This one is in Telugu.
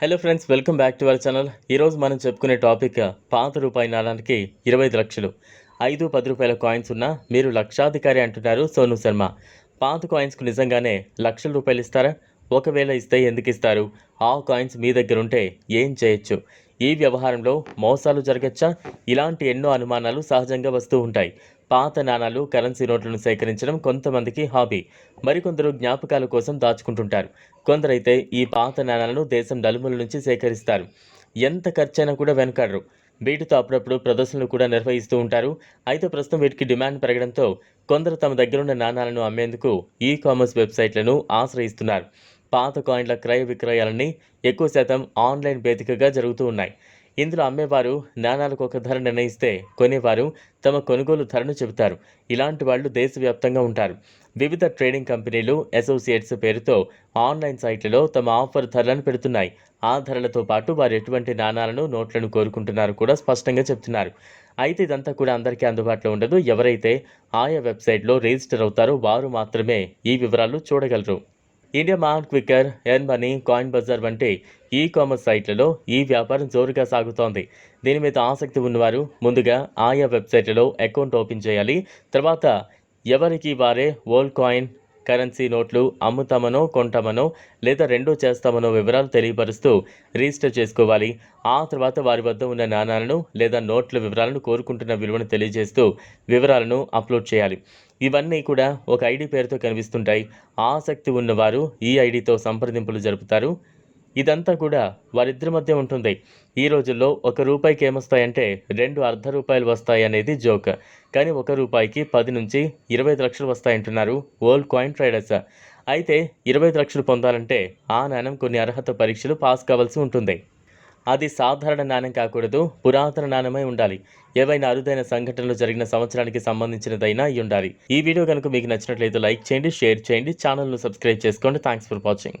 Hello friends welcome back to our channel ఈరోజు మనం చెప్పుకునే టాపిక్ uh, పాత రూపాయి నాణానికి ఇరవై ఐదు లక్షలు. ఐదు పది రూపాయల కాయిన్స్ ఉన్నా మీరు లక్షాధికారి అంటున్నారు సోను శర్మ. పాత కాయిన్స్కు నిజంగానే లక్షల రూపాయలు ఇస్తారా? ఒకవేళ ఇస్తే ఎందుకు ఇస్తారు? ఆ కాయిన్స్ మీ దగ్గర ఉంటే ఏం చేయొచ్చు? ఈ వ్యవహారంలో మోసాలు జరగచ్చా? ఇలాంటి ఎన్నో అనుమానాలు సహజంగా వస్తూ ఉంటాయి. పాత నాణాలు కరెన్సీ నోట్లను సేకరించడం కొంతమందికి హాబీ. మరికొందరు జ్ఞాపకాల కోసం దాచుకుంటుంటారు. కొందరైతే ఈ పాత నాణాలను దేశం నలుమూల నుంచి సేకరిస్తారు. ఎంత ఖర్చైనా కూడా వెనకాడరు. వీటితో అప్పుడప్పుడు ప్రదర్శనలు కూడా నిర్వహిస్తూ ఉంటారు. అయితే ప్రస్తుతం వీటికి డిమాండ్ పెరగడంతో కొందరు తమ దగ్గరున్న నాణాలను అమ్మేందుకు ఈ కామర్స్ వెబ్సైట్లను ఆశ్రయిస్తున్నారు. పాత కాయిన్ల క్రయ విక్రయాలన్నీ ఎక్కువ శాతం ఆన్లైన్ వేదికగా జరుగుతూ ఉన్నాయి. ఇందులో అమ్మేవారు నాణాలకు ఒక ధర నిర్ణయిస్తే కొనేవారు తమ కొనుగోలు ధరను చెబుతారు. ఇలాంటి వాళ్ళు దేశవ్యాప్తంగా ఉంటారు. వివిధ ట్రేడింగ్ కంపెనీలు అసోసియేట్స్ పేరుతో ఆన్లైన్ సైట్లలో తమ ఆఫర్ ధరలను పెడుతున్నాయి. ఆ ధరలతో పాటు వారు ఎటువంటి నాణాలను నోట్లను కోరుకుంటున్నారు కూడా స్పష్టంగా చెప్తున్నారు. అయితే ఇదంతా కూడా అందరికీ అందుబాటులో ఉండదు. ఎవరైతే ఆయా వెబ్సైట్లో రిజిస్టర్ అవుతారో వారు మాత్రమే ఈ వివరాలు చూడగలరు. India Mart Quikr Earn Money Coin Bazaar వంటి ఈ కామర్స్ సైట్లలో ఈ వ్యాపారం జోరుగా సాగుతోంది. దీని మీద ఆసక్తి ఉన్నవారు ముందుగా ఆయా వెబ్సైట్లలో అకౌంట్ ఓపెన్ చేయాలి. తర్వాత ఎవరికి వారే ఓల్డ్ కాయిన్ కరెన్సీ నోట్లు అమ్ముతామనో కొంటామనో లేదా రెండో చేస్తామనో వివరాలు తెలియపరుస్తూ రిజిస్టర్ చేసుకోవాలి. ఆ తర్వాత వారి వద్ద ఉన్న నాణాలను లేదా నోట్ల వివరాలను కోరుకుంటున్న విలువను తెలియజేస్తూ వివరాలను అప్లోడ్ చేయాలి. ఇవన్నీ కూడా ఒక ఐడి పేరుతో కనిపిస్తుంటాయి. ఆసక్తి ఉన్నవారు ఈ ఐడితో సంప్రదింపులు జరుపుతారు. ఇదంతా కూడా వారిద్దరి మధ్య ఉంటుంది. ఈ రోజుల్లో ఒక రూపాయికి ఏమొస్తాయంటే రెండు అర్ధ రూపాయలు వస్తాయి అనేది జోక్. కానీ ఒక రూపాయికి పది నుంచి ఇరవై ఐదు లక్షలు వస్తాయంటున్నారు ఓల్డ్ కాయిన్ ట్రేడర్స్. అయితే ఇరవై ఐదు లక్షలు పొందాలంటే ఆ నాణ్యం కొన్ని అర్హత పరీక్షలు పాస్ కావాల్సి ఉంటుంది. అది సాధారణ నాణ్యం కాకూడదు పురాతన నాణ్యమై ఉండాలి. ఏవైనా అరుదైన సంఘటనలు జరిగిన సంవత్సరానికి సంబంధించినదైనా అయి ఉండాలి. ఈ వీడియో కనుక మీకు నచ్చినట్లయితే లైక్ చేయండి షేర్ చేయండి ఛానల్ను సబ్స్క్రైబ్ చేసుకోండి. Thanks for watching.